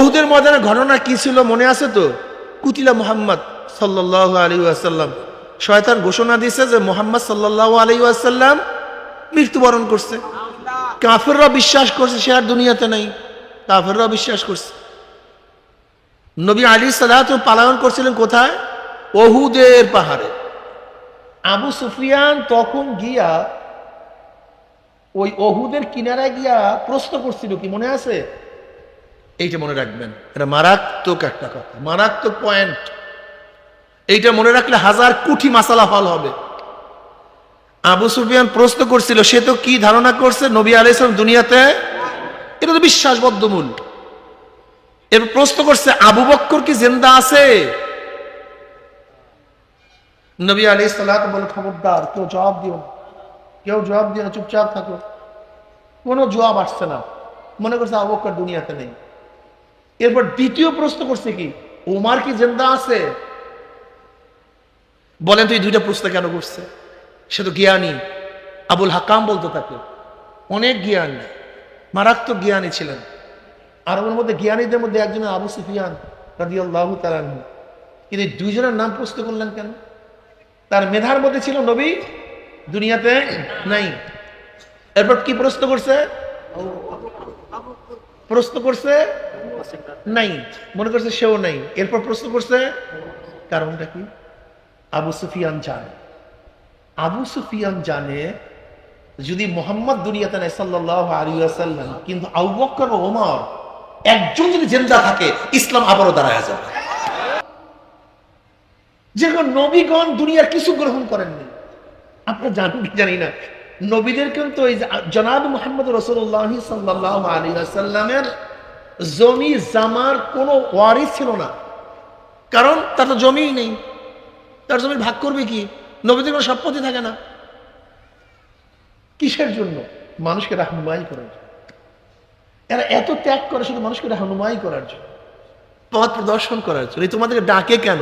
ওহুদের ময়দানে ঘটনা কি ছিল মনে আছে তো? কুতিলা মোহাম্মদ সাল্লাহ আলী আসাল্লাম শয়তান ঘোষণা দিয়েছে যে মোহাম্মদ সাল্লাহ আলী আসাল্লাম মৃত্যুবরণ করছে। কাফেররা বিশ্বাস করছে সে আর দুনিয়াতে নাই। কাফেররা বিশ্বাস করছে। নবী আলী সাল্লাহ পালায়ন করছিলেন কোথায়? ওহুদের পাহাড়ে। আবু সুফিয়ান তখন গিয়া ওই ওহুদের কিনারায় গিয়া প্রশ্ন করছিল কি, মনে আছে? এইটা মনে রাখবেন। এটা মারাত্মক একটা কথা, মারাত্মক পয়েন্ট এইটা মনে রাখলে হাজার কোটি মাসালা ফল হবে। আবু সুফিয়ান প্রশ্ন করছিল, সে তো কি ধারণা করছে নবী আলাইসলাম দুনিয়াতে? এটা তো বিশ্বাসবদ্ধমূল। এর প্রশ্ন করছে, আবু বক্কর কি জেন্দা আছে? নবী আলী সাল্লাহ বলে, খবরদার, কেউ জবাব দিও কেউ জবাব দিও না, চুপচাপ থাকো। কোনো জবাব আসছে না। মনে করছে আবু বক্কর দুনিয়াতে নেই। এরপর দ্বিতীয় প্রশ্ন করছে কি? ওমার কি জিন্দা আছে? বলেন তুই দুইটা প্রশ্ন কেন করছে? সে তো জ্ঞানী। আবুল হাকাম বলতো তাকে, অনেক জ্ঞানী, মারাত্মক জ্ঞানী ছিলেন। আর ওর মধ্যে জ্ঞানীদের মধ্যে একজন আবু সুফিয়ান রাজি আল্লাহ তালানহু কিন্তু দুইজনের নাম প্রশ্ন করলেন কেন? তার মেধার মধ্যে ছিল নবী, দুনিয়াতে নাই। এরপর কি প্রশ্ন করছে? প্রশ্ন করছে নাই। মনে করছে সেও নাই। এরপর প্রশ্ন করছে কারণটা কি? আবু সুফিয়ান জানে। আবু সুফিয়ান জানে যদি মোহাম্মদ দুনিয়াতে নাই সাল্লাহ আলী কিন্তু আবু বক্কর ওমর একজন যদি জেন্দা থাকে ইসলাম আবারও দাঁড়ায় যাবে। যেরকম নবীগণ দুনিয়ার কিছু গ্রহণ করেননি। আপনারা জানেন কি জানি না। নবীদের কিন্তু এই জনাব মোহাম্মদ রসুল্লাহ সাল্লাহ আলী আসাল্লামের জমি জামার কোনো ওয়ারিস ছিল না। কারণ তার তো জমিই নেই। তার জমি ভাগ করবে কি? নবীদের কোনো সম্পত্তি থাকে না। কিসের জন্য? মানুষকে রাহনুমাই করার জন্য। এরা এত ত্যাগ করে শুধু মানুষকে রাহনুমাই করার জন্য। পথ প্রদর্শন করার জন্য। তোমাদেরকে ডাকে কেন?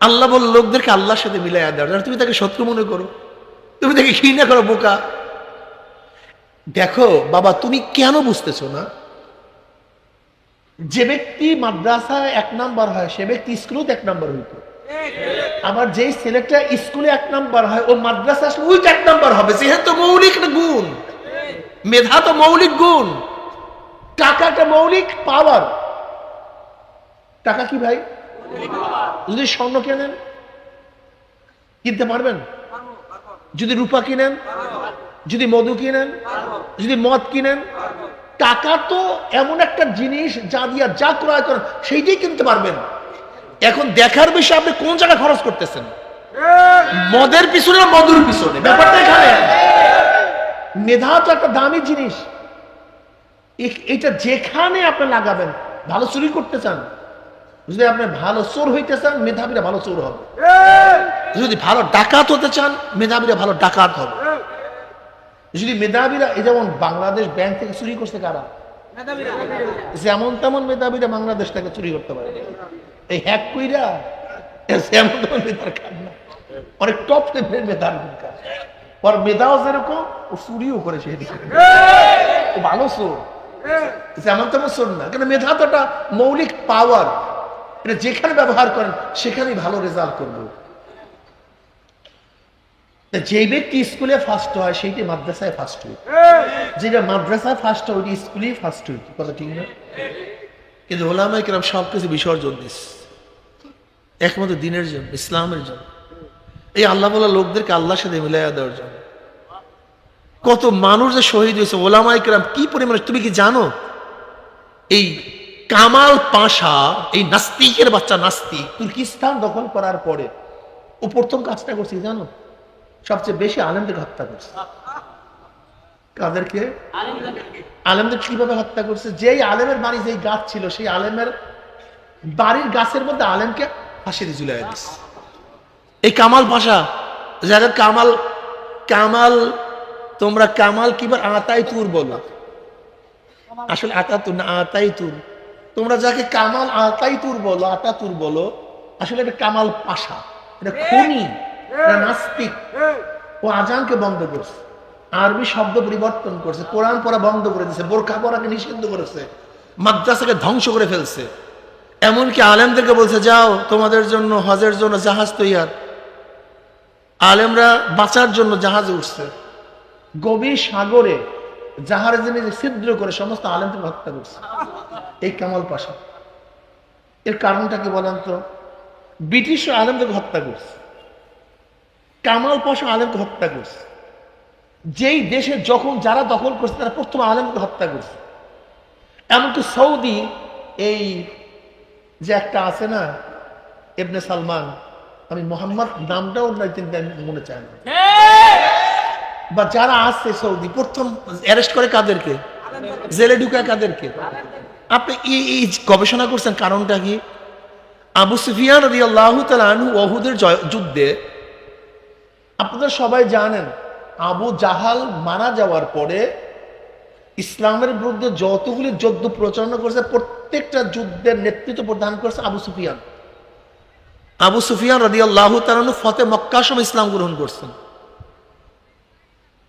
আল্লাহ বল লোকদেরকে আল্লাহর সাথে মিলাই দেওয়ার তুমি তাকে শত্রু মনে করো। তুমি তাকে ঘৃণা করো, বোকা। দেখো, বাবা, তুমি কেন বুঝতেছো না? যে ব্যক্তি মাদ্রাসায় এক নাম্বার হয়, সে ব্যক্তি স্কুলেও এক নাম্বার হইতো। আবার যেই ছেলেটা স্কুলে এক নাম্বার হয়, ও মাদ্রাসা আসলে উল্টো এক নাম্বার হবে। যেহেতু মৌলিক গুণ, মেধা তো মৌলিক গুণ, টাকাটা মৌলিক পাওয়ার টাকা কি ভাই? যদি স্বর্ণ কেনেন কিনতে পারবেন? যদি রূপা কিনেন, যদি মধু কিনেন, যদি মদ কিনেন, টাকা তো এমন একটা জিনিস যা দিয়া যা ক্রয় করেন, সেইটাই কিনতে পারবেন। এখন দেখার বিষয়ে, আপনি কোন জায়গায় খরচ করতেছেন? মদের পিছনে মধুর পিছনে? ব্যাপারটা এখানে। মেধা তো একটা দামি জিনিস। এটা যেখানে আপনি লাগাবেন, ভালো চুরি করতে চান যদি আপনি ভালো চোর হইতে চান মেধাবীরা ভালো চোর হবে। যদি ভালো ডাকাত হতে চান মেধাবীরা ভালো ডাকাত হবে। যদি মেধাবীরা এই যেমন বাংলাদেশ ব্যাংক থেকে চুরি করছে কারা? যেমন তেমন মেধাবীরা বাংলাদেশ থেকে চুরি করতে পারে। এই হ্যাক কইরা যেমন তেমন মেধার কাজ না। অনেক টপ লেভেলের মেধার কাজ ওর মেধাও যেরকম ও চুরিও করে সেদিকে ও ভালো চোর। যেমন তেমন চোর না কেন মেধা তো একটা মৌলিক পাওয়ার এটা যেখানে ব্যবহার করেন, সেখানেই ভালো রেজাল্ট করব। যে ব্যক্তি স্কুলে ফার্স্ট হয়, সেইটি মাদ্রাসায় ফার্স্ট হয়। যেটা মাদ্রাসায় ফার্স্ট হয়, ওইটি স্কুলেই ফার্স্ট হইত কথা ঠিক না? কিন্তু ওলামাই কিরাম সব কিছু বিসর্জন দিস। একমাত্র দিনের জন্য, ইসলামের জন্য। এই আল্লাহ বলা লোকদেরকে আল্লাহর সাথে মিলাইয়া দেওয়ার জন্য। কত মানুষ যে শহীদ হয়েছে ওলামাই কিরাম কি পরিমাণে, তুমি কি জানো? এই কামাল পাশা, এই নাস্তিকের বাচ্চা নাস্তিক, তুর্কিস্তান দখল করার পরে ও প্রথম কাজটা করছে জানো? সবচেয়ে বেশি আলেমদের হত্যা করছে। কাদেরকে? আলেমদের কীভাবে হত্যা করছে? যেই আলেমের বাড়ি, যেই গাছ ছিল, সেই আলেমের বাড়ির গাছের মধ্যে আলেমকে ফাঁসি দিয়ে ঝুলাই দিচ্ছে এই কামাল ভাষা যারা কামাল কামাল, তোমরা কামাল কিবার আতাই তুর বলো? আসলে আতা তুর না আতাই তুর তোমরা যাকে কামাল আতাই তুর বলো আতা তুর বলো আসলে এটা কামাল পাশা এটা খুনি এটা নাস্তিক। ও আজানকে বন্ধ করছে আরবি শব্দ পরিবর্তন করছে কোরআন পড়া বন্ধ করে দিয়েছে বোরখা পড়াকে নিষিদ্ধ করেছে মাদ্রাসাকে ধ্বংস করে ফেলছে। এমনকি আলেমদেরকে বলছে যাও তোমাদের জন্য হজের জন্য জাহাজ তৈয়ার। আলেমরা বাঁচার জন্য জাহাজে উঠছে। গভীর সাগরে জাহাজে নিয়ে ছিদ্র করে সমস্ত আলেমকে হত্যা করছে। এই কামাল পাশা। এর কারণটা কি বলেন তো? ব্রিটিশ আলেমদেরকে হত্যা করছে। কামাল পাশা আলেমকে হত্যা করছে। যেই দেশে যখন যারা দখল করছে, তারা প্রথম আলেমকে হত্যা করছে। এমনকি সৌদি, এই যে একটা আছে না এবনে সালমান, আমি মোহাম্মদ নামটাও মনে চায় না। বা যারা আসছে সৌদি, প্রথম অ্যারেস্ট করে কাদেরকে? জেলে ঢুকায় কাদেরকে? আপনি এই গবেষণা করছেন কারণটা কি? আবু সুফিয়ান রদি আল্লাহ তালু ওহুদের যুদ্ধে, আপনারা সবাই জানেন, আবু জাহাল মারা যাওয়ার পরে ইসলামের বিরুদ্ধে যতগুলি যুদ্ধ প্রচারণা করেছে, প্রত্যেকটা যুদ্ধের নেতৃত্ব প্রদান করেছে আবু সুফিয়ান। আবু সুফিয়ান রাদি আল্লাহ তালু ফতে মক্কা সময় ইসলাম গ্রহণ করছেন।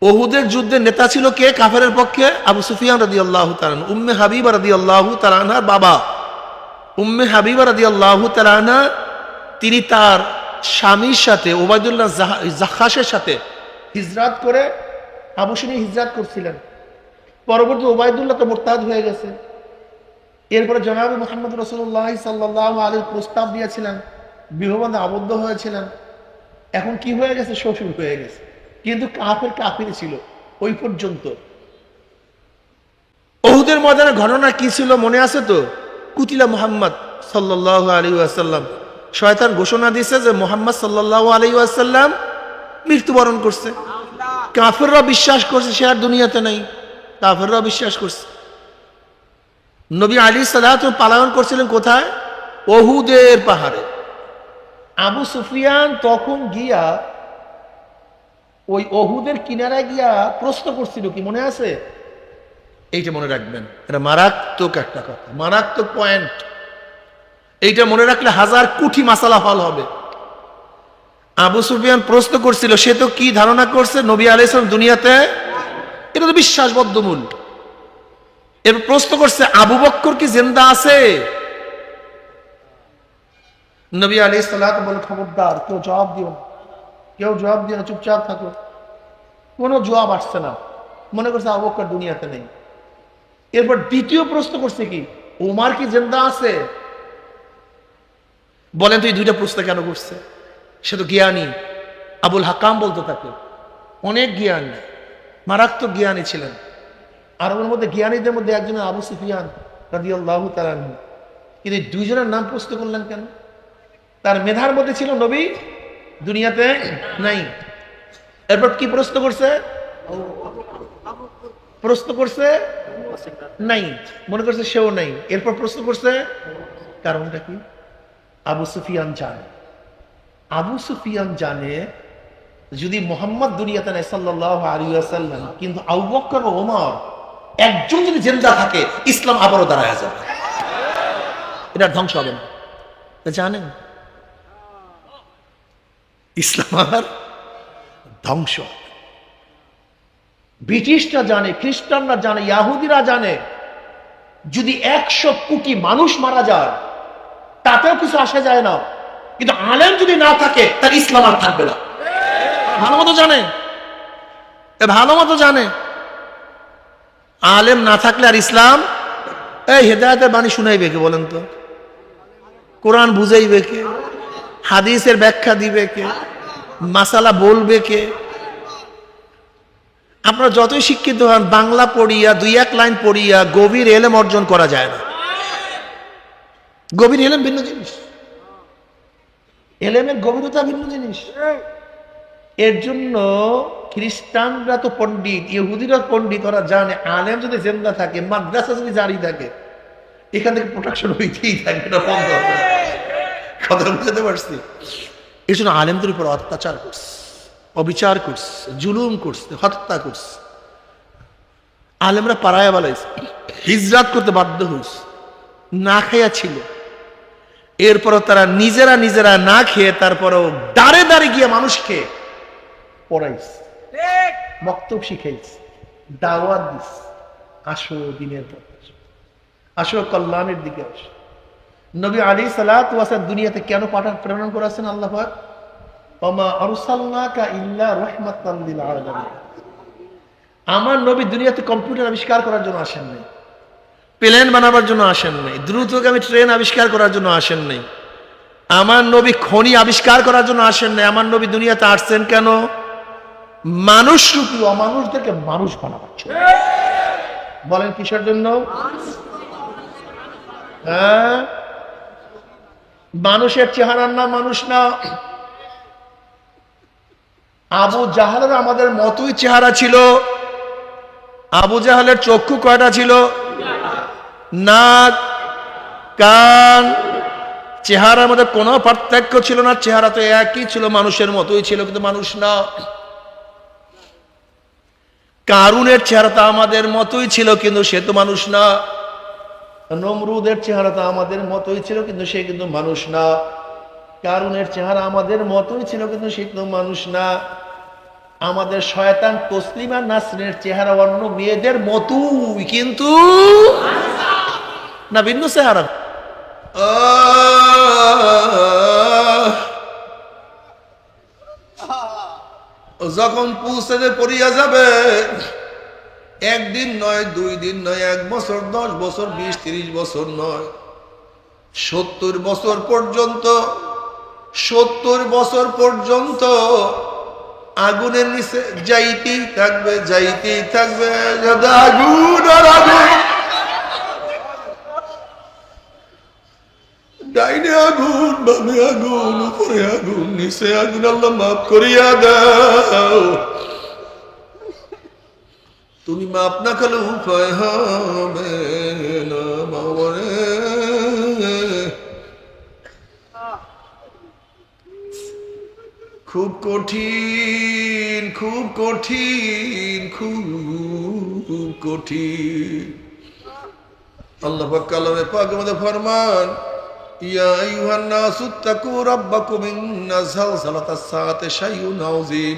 ওহুদের যুদ্ধের নেতা ছিল কে? কাফেরের পক্ষে আবু সুফিয়ান রাদি আল্লাহ তালান উম্মে হাবিবা রাদি আল্লাহ তালানার বাবা। উম্মে হাবিবা রাদি আল্লাহ তালানা তিনি তার স্বামীর সাথে, ওবায়দুল্লাহ জাহা- জাখাসের সাথে হিজরাত করে আবুসিনী হিজরাত করছিলেন। পরবর্তী ওবায়দুল্লাহ তো মোরতাদ হয়ে গেছে। এরপরে জনাব মোহাম্মদ রসুল্লাহ সাল্লাহ আলীর প্রস্তাব দিয়েছিলেন বিবাহবন্ধে আবদ্ধ হয়েছিলেন। এখন কি হয়ে গেছে? শ্বশুর হয়ে গেছে। কিন্তু কাফের কাফির ছিল ওই পর্যন্ত। ওহুদের ময়দানের ঘটনা কি ছিল মনে আছে তো? কুতিলা মোহাম্মদ সাল্লাহ আলী আসাল্লাম শয়তান ঘোষণা দিয়েছে যে মোহাম্মদ সাল্লাহ আলী আসাল্লাম মৃত্যুবরণ করছে। কাফেররা বিশ্বাস করছে সে আর দুনিয়াতে নাই। কাফেররা বিশ্বাস করছে। নবী আলী সাল্লাহ পালায়ন করছিলেন কোথায়? ওহুদের পাহাড়ে। আবু সুফিয়ান তখন গিয়া ওই অহুদের কিনারায় গিয়া প্রশ্ন করছিল কি, মনে আছে? এইটা মনে রাখবেন, এটা মারাত্মক একটা কথা, মারাত্মক পয়েন্ট এইটা মনে রাখলে হাজার কোটি মাসালা ফল হবে। আবু সুফিয়ান প্রশ্ন করছিল, সে তো কি ধারণা করছে নবী আলাইসলাম দুনিয়াতে? এটা তো বিশ্বাসবদ্ধ মূল এর প্রশ্ন করছে, আবু বক্কর কি জিন্দা আছে? নবী আলী সাল্লাহ বলে, খবরদার, কেউ জবাব দিও না। কেউ জবাব দিয়ে না, চুপচাপ থাকো কোনো জবাব আসছে না। মনে করছে আবু দুনিয়াতে নেই। এরপর দ্বিতীয় প্রশ্ন করছে কি ওমার কি জেন্দা আছে? বলেন তো এই দুইটা প্রশ্ন কেন করছে? সে তো জ্ঞানী। আবুল হাকাম বলতো তাকে, অনেক জ্ঞানী, মারাত্মক জ্ঞানী ছিলেন। আর ওর মধ্যে জ্ঞানীদের মধ্যে একজন আবু সুফিয়ান তালানহু কিন্তু দুইজনের নাম প্রশ্ন করলেন কেন? তার মেধার মধ্যে ছিল নবী দুনিয়াতে নাই। এরপর কি প্রশ্ন করছে? প্রশ্ন করছে নাই। মনে করছে সেও নাই। এরপর প্রশ্ন করছে, কারণটা কি? আবু সুফিয়ান জানে। আবু সুফিয়ান জানে, যদি মোহাম্মদ দুনিয়াতে নাই সাল্লাহ আলী আসাল্লাম কিন্তু আবু ও ওমর একজন যদি জেন্দা থাকে, ইসলাম আবারও দাঁড়ায় যাবে। এটা ধ্বংস হবে না। জানেন? ইসলাম আর ধ্বংস। ব্রিটিশরা জানে, খ্রিস্টানরা জানে, ইয়াহুদিরা জানে, যদি একশো কোটি মানুষ মারা যায়, তাতেও কিছু আসা যায় না। কিন্তু আলেম যদি না থাকে, তার ইসলাম আর থাকবে না। ভালো মতো জানে? ভালো মতো জানে? আলেম না থাকলে আর ইসলাম? এই হেদায়তের বাণী শুনাইবে কে বলেন তো? কোরআন বুঝাইবে কে? হাদিসের ব্যাখ্যা দিবে কে? মাসালা বলবে কে? আপনারা যতই শিক্ষিত হন, বাংলা পড়িয়া, দুই এক লাইন পড়িয়া গভীর এলেম অর্জন করা যায় না। গভীর এলেম ভিন্ন জিনিস। এলেমের গভীরতা ভিন্ন জিনিস। এর জন্য খ্রিস্টানরা তো পণ্ডিত ইহুদিরা পণ্ডিত, ওরা জানে, আলেম যদি জেন্দা থাকে, মাদ্রাসা যদি জারি থাকে, এখান থেকে প্রোটেকশন হইতেই থাকে, এটা বন্ধ হবে। কথা বুঝতে পারছি। এই জন্য আলেমদের উপর অত্যাচার করছে, অবিচার করছে, জুলুম করছে, হত্যা করছে। আলেমরা পাড়ায় বালাইছে হিজরাত করতে বাধ্য হয়েছে, না খাইয়া ছিল। এরপরও তারা নিজেরা নিজেরা না খেয়ে তারপরেও দাঁড়ে দাঁড়ে গিয়ে মানুষকে পড়াইছে, বক্তব্য শিখাইছে, দাওয়াত দিস আসো দিনের আসো। আসো কল্যাণের দিকে আসো। নবী আলী সালাত ওয়াসাদ দুনিয়াতে কেন পাঠান প্রেরণ করেছেন আল্লাহ ইল্লা আমার নবী দুনিয়াতে কম্পিউটার আবিষ্কার করার জন্য আসেন নাই। প্লেন বানাবার জন্য আসেন নাই। দ্রুতগামী ট্রেন আবিষ্কার করার জন্য আসেন নাই। আমার নবী খনি আবিষ্কার করার জন্য আসেন নাই। আমার নবী দুনিয়াতে আসছেন কেন? মানুষ রূপী অমানুষদেরকে মানুষ বানাবার জন্য। বলেন কিসের জন্য? হ্যাঁ? মানুষের চেহারার নাম মানুষ না। আবু জাহালের আমাদের মতোই চেহারা ছিল। আবু জাহালের চক্ষু কয়টা ছিল? নাক, কান। চেহারার মধ্যে কোনো পার্থক্য ছিল না, চেহারা তো একই ছিল, মানুষের মতোই ছিল, কিন্তু মানুষ না। কারুনের চেহারা তো আমাদের মতোই ছিল, কিন্তু সে তো মানুষ না। নমরুদের চেহারা তো আমাদের মতোই ছিল, কিন্তু সে কিন্তু মানুষ না। কারুনের চেহারা আমাদের মতোই ছিল, কিন্তু সে কিন্তু মানুষ না। আমাদের শয়তান তসলিমা নাসরের চেহারা অন্য মেয়েদের মতোই, কিন্তু না ভিন্ন চেহারা। যখন পুষতে পড়িয়া যাবে একদিন নয়, দুই দিন নয়, এক বছর, দশ বছর, বিশ, তিরিশ বছর নয়। সত্তর বছর পর্যন্ত, সত্তর বছর পর্যন্ত আগুনের নিচে যাইতেই থাকবে যাইতেই থাকবে আগুন আর আগুন। ডাইনে আগুন, বামে আগুন, উপরে আগুন, নিচে আগুন, আল্লাহ মাফ করিয়া দাও। তুমি মাপ না খেলে উপায় হবে না খুব কঠিন খুব কঠিন খুব কঠিন। আল্লাহ কালামে পাক ফরমান, ইয়া আইয়ুহান নাসু তাকু রাব্বাকুম ইন্না যালজালাতাস সাআতি শাইউন আযীম।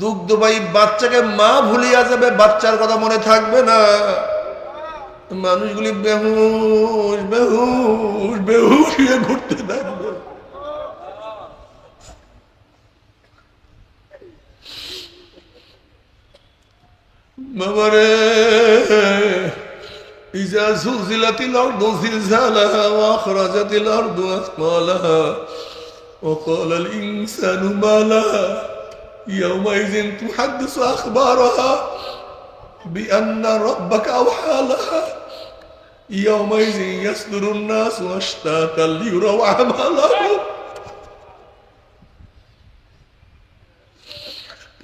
দুগ্ধবাহী বাচ্চাকে মা ভুলিয়া যাবে, বাচ্চার কথা মনে থাকবে না। মানুষগুলি বেহুশ বেহুশ বেহুশ হয়ে ঘুরতে থাকবে। মামারে ইজা يومئذ تحدث أخبارها بأن ربك أوحى لها يومئذ يصدر الناس أشتاتا ليروا أعمالهم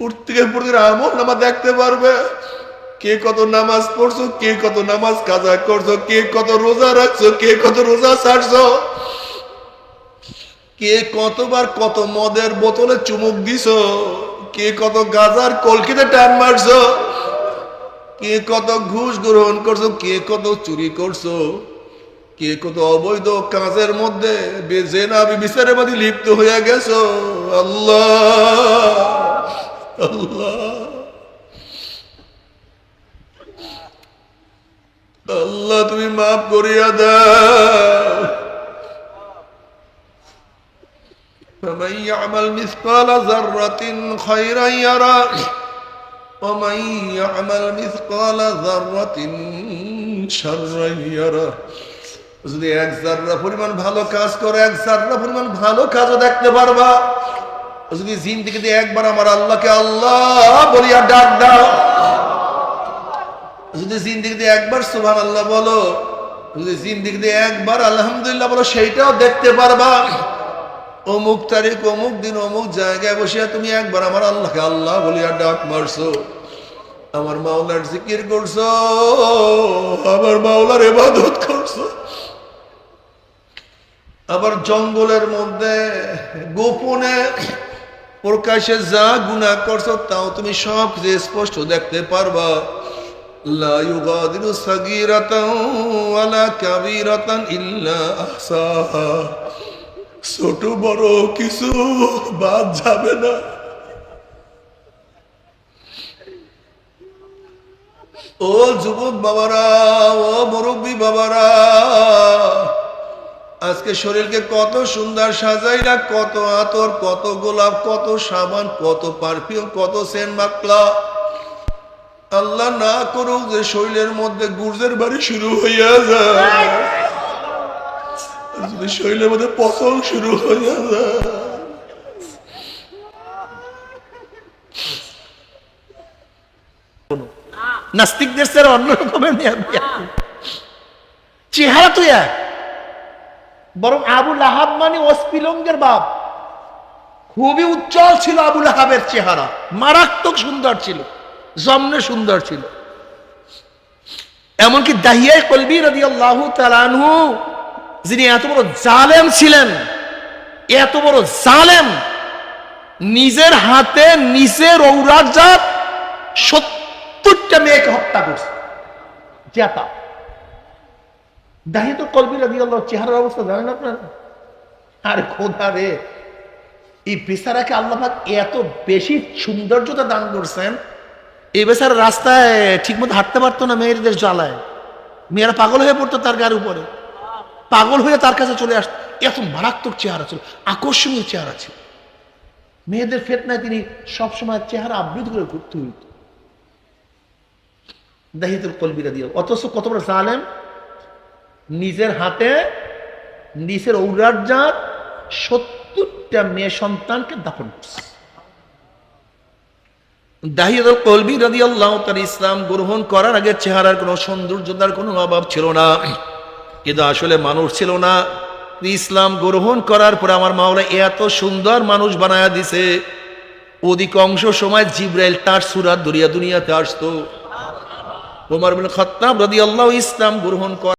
প্রত্যেকের প্রত্যেকের আমল নামা দেখতে পারবে কে কত নামাজ পড়ছো কে কত নামাজ কাজা করছো কে কত রোজা রাখছো কে কত রোজা ছাড়ছো কে কতবার কত মদের বোতলে চুমুক দিছো কে কত গাজার কলকিতে টান মারছো? কে কত ঘুষ গ্রহণ করছ? কে কত চুরি করছ? কে কত অবৈধ কাজের মধ্যে বেজেনা বিচারের মধ্যে লিপ্ত হয়ে গেছো? আল্লাহ! আল্লাহ! আল্লাহ, তুমি মাফ করিয়া দাও। فمن يعمل مثقال ذرة خيرا يرى ومن يعمل مثقال ذرة شرا يرى যদি এক জাররা পরিমাণ ভালো কাজ করে এক জাররা পরিমাণ ভালো কাজও দেখতে পারবা যদি জিন্দিগিতে একবার আমার আল্লাহকে আল্লাহ বলিয়া ডাক দাও যদি জিন্দিগিতে একবার সুবহান আল্লাহ বলো যদি জিন্দিগিতে একবার আলহামদুলিল্লাহ বলো সেইটাও দেখতে পারবা অমুক তারিখ, অমুক দিন, অমুক জায়গায় বসিয়া তুমি একবার আমার আল্লাহকে আল্লাহ বলিয়া ডাক মারছো। আমার মাওলার জিকির করছ, আমার মাওলার এবাদত করছ। আবার জঙ্গলের মধ্যে গোপনে প্রকাশে যা গুণা করছ, তাও তুমি সব যে স্পষ্ট দেখতে পারবা। লা ইল্লা আহসাহা। ছোট বড় কিছু বাদ যাবে না। ও যুবক বাবারা, ও মুরব্বী বাবারা, আজকে শরীরকে কত সুন্দর সাজাই না, কত আতর, কত গোলাপ, কত সাবান, কত পারফিউম, কত সেন মাকলা আল্লাহ না করুক যে শরীরের মধ্যে গুর্জের বাড়ি শুরু হইয়া যায়। যদি শরীরের মধ্যে শুরু যায় নাস্তিকদের স্যার অন্য রকমের চেহারা এক, বরং আবুল আহাব মানে অস্পিলঙ্গের বাপ। খুবই উজ্জ্বল ছিল আবুল আহাবের চেহারা, মারাত্মক সুন্দর ছিল, জমনে সুন্দর ছিল। এমনকি দাহিয়ায় কলবি রদি আল্লাহ তালানহু যিনি এত বড় জালেম ছিলেন, এত বড় জালেম, নিজের হাতে নিজের ঔরাজাত সত্তরটা মেয়েকে হত্যা করছে। জেতা। দাহি তো কলবি চেহারার অবস্থা জানেন আপনারা? আর খোদা রে! এই বেচারাকে আল্লাহ পাক এত বেশি সৌন্দর্যতা দান করছেন, এই বেচারা রাস্তায় ঠিকমতো হাঁটতে পারতো না, মেয়েদের জ্বালায়। মেয়েরা পাগল হয়ে পড়তো তার গায়ের উপরে। পাগল হয়ে তার কাছে চলে আসতো। এত মারাত্মক চেহারা ছিল, আকর্ষণীয় চেহারা ছিল। মেয়েদের ফেতনায় তিনি সবসময় চেহারা আবৃত করে ঘুরতে হইত। দাহিতুল কলবিরা দিয়ে অথচ কত বড় জালেম। নিজের হাতে নিজের ঔরাজাত সত্তরটা মেয়ে সন্তানকে দাপন করছে। দাহিদুল কলবি ইসলাম গ্রহণ করার আগে চেহারার কোনো সৌন্দর্যতার কোনো অভাব ছিল না। কিন্তু আসলে মানুষ ছিল না। ইসলাম গ্রহণ করার পর আমার মাওলা এত সুন্দর মানুষ বানায়া দিছে। অধিকাংশ সময় জিব্রাইল তার সুরাত দরিয়া দুনিয়াতে আসতো। তোমার খত্তাব রাদিয়াল্লাহু ইসলাম গ্রহণ কর